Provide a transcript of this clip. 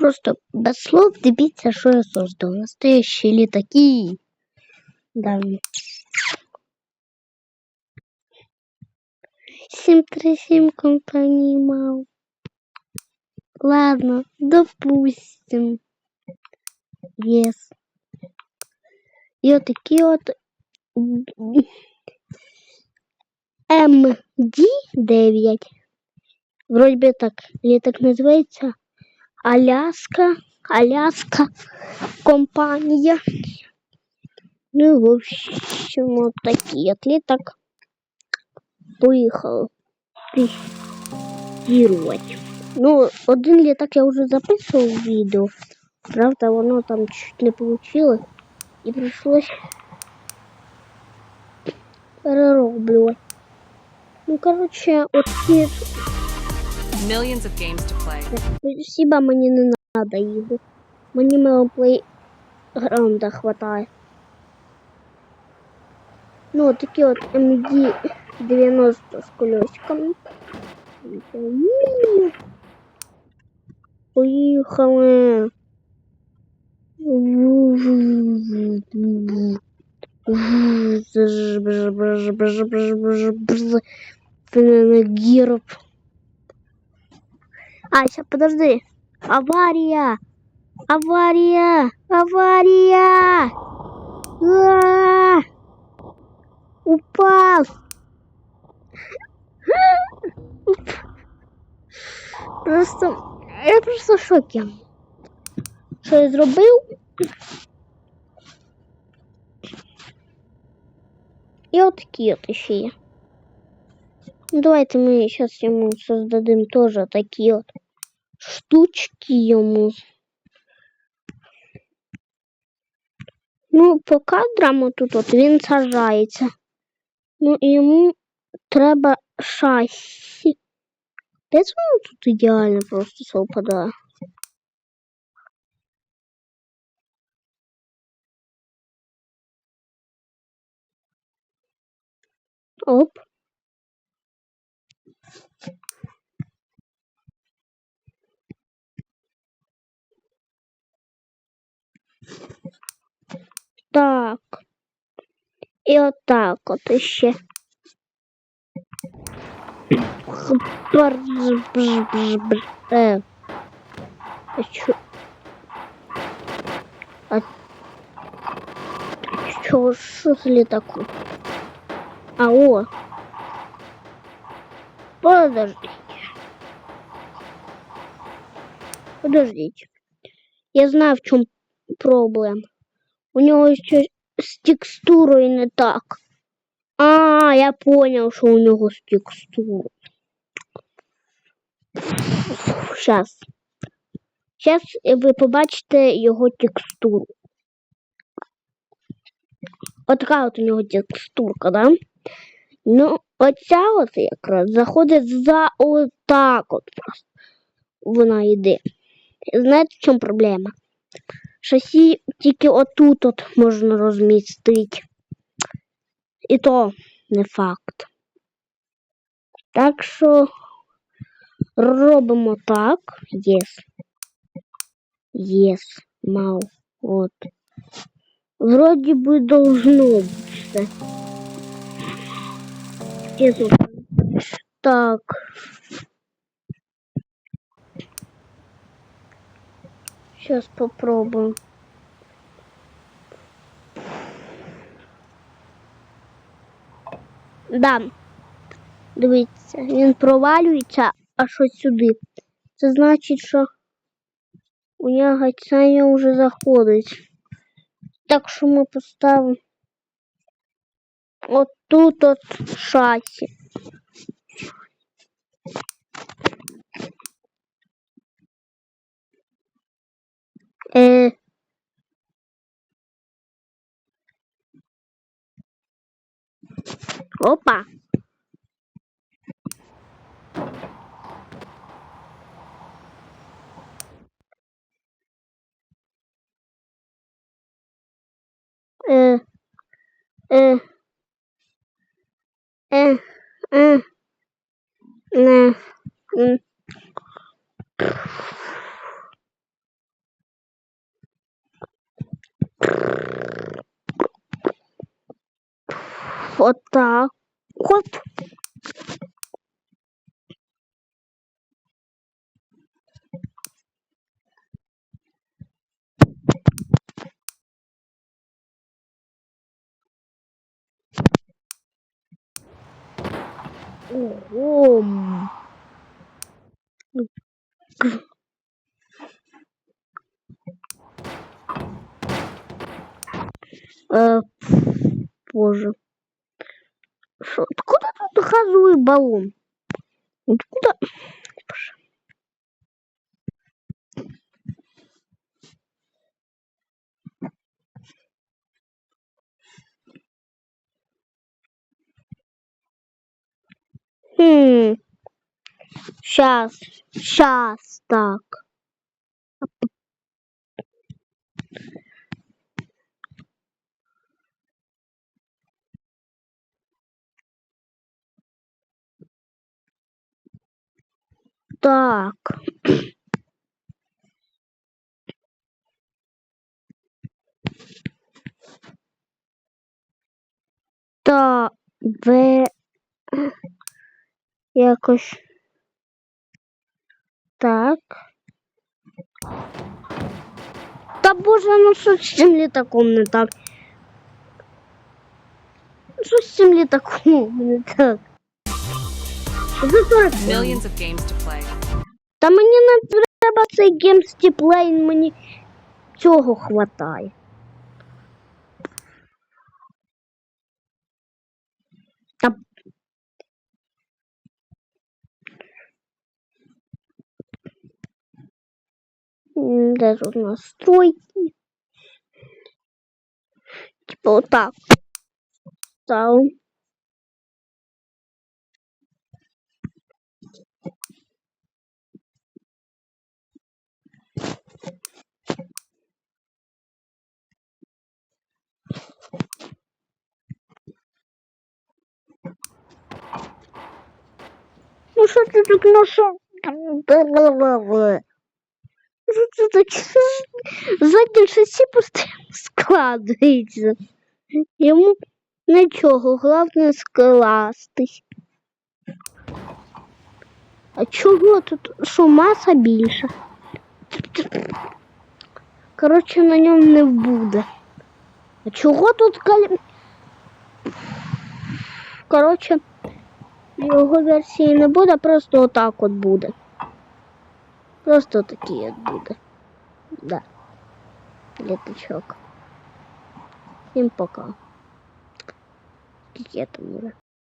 Просто без слов дивіться, що я создав. Настоящі літаки. Да. 737 компании мал. Ладно, допустим. Yes. І отакі от МД-9. Вроде бы так, літак називається Аляска, Аляска компанія. Ну, і, в общем, вот такий от літак. Поїхав тестувати. Ну, один літак я вже записував відео. Правда, воно там чуть не получилось. І прийшлось перероблювати. Ну, короче, от ці Millions of games to play. Спасибо, мені не надо їду. Мені мого плейграунда хватає. Ну, от такі от MD-90 з колесиками. Поїхали. Гироп. А, сейчас подожди. Авария! Авария! Авария! А! Упал! Просто я просто в шокі. Що я зробив? І от такі от ще є. Ну, давайте ми зараз йому создадим теж такі от штучки йому. Ну, по кадрам отут от він сажається. Ну, і йому треба шасі. Де це воно тут ідеально просто совпадає? Оп. Так. І отак от іще. Бр-бр-бр-бр. Е. А чо? А чо що з літаку? А о. Подождите. Подождите. Я знаю, в чем проблема. У него щось з текстурою не так. А, я понял, що у нього з текстурою. Сейчас. Сейчас ви побачите його текстуру. От така от у нього текстурка, да? Ну, оця от якраз заходить за отак от просто. Вона йде. Знаєте, в чому проблема? Шасі тільки отут от можна розмістити. І то не факт. Так що робимо так. Єс. Єс. Мав. От. Вроді би должно бути. Єс. Так. Сейчас попробуем. Да. Дивіться, він провалюється аж ось сюди. Це значить, що у нього гайцання вже заходить. Так що ми поставимо от тут от шасі. e Opa! E, e, e, e, e, e. Вот так вот. Ого. Э, боже. Шо, откуда тут газовый баллон? Откуда? Боже. Хм. Сейчас, сейчас, так. Так. Та в якось так. Та боже, ну що з цим літаком не так? Що з цим літаком не так? Millions of games to play. Та мені не треба цей Games Play, мені цього хватає. Та... М, Де тут настройки? Типа отак. Став. Ну що ти тут нашов? Це таке? Заднім шасі постійно складується. Йому нічого, головне скластись. А чого тут? Що маса більша? Коротше, на ньому не буде. А чого тут калі... Коротше, його версії не буде, просто отак от буде. Просто такий от буде. Да. Літачок. Всім пока. Скільки там буде?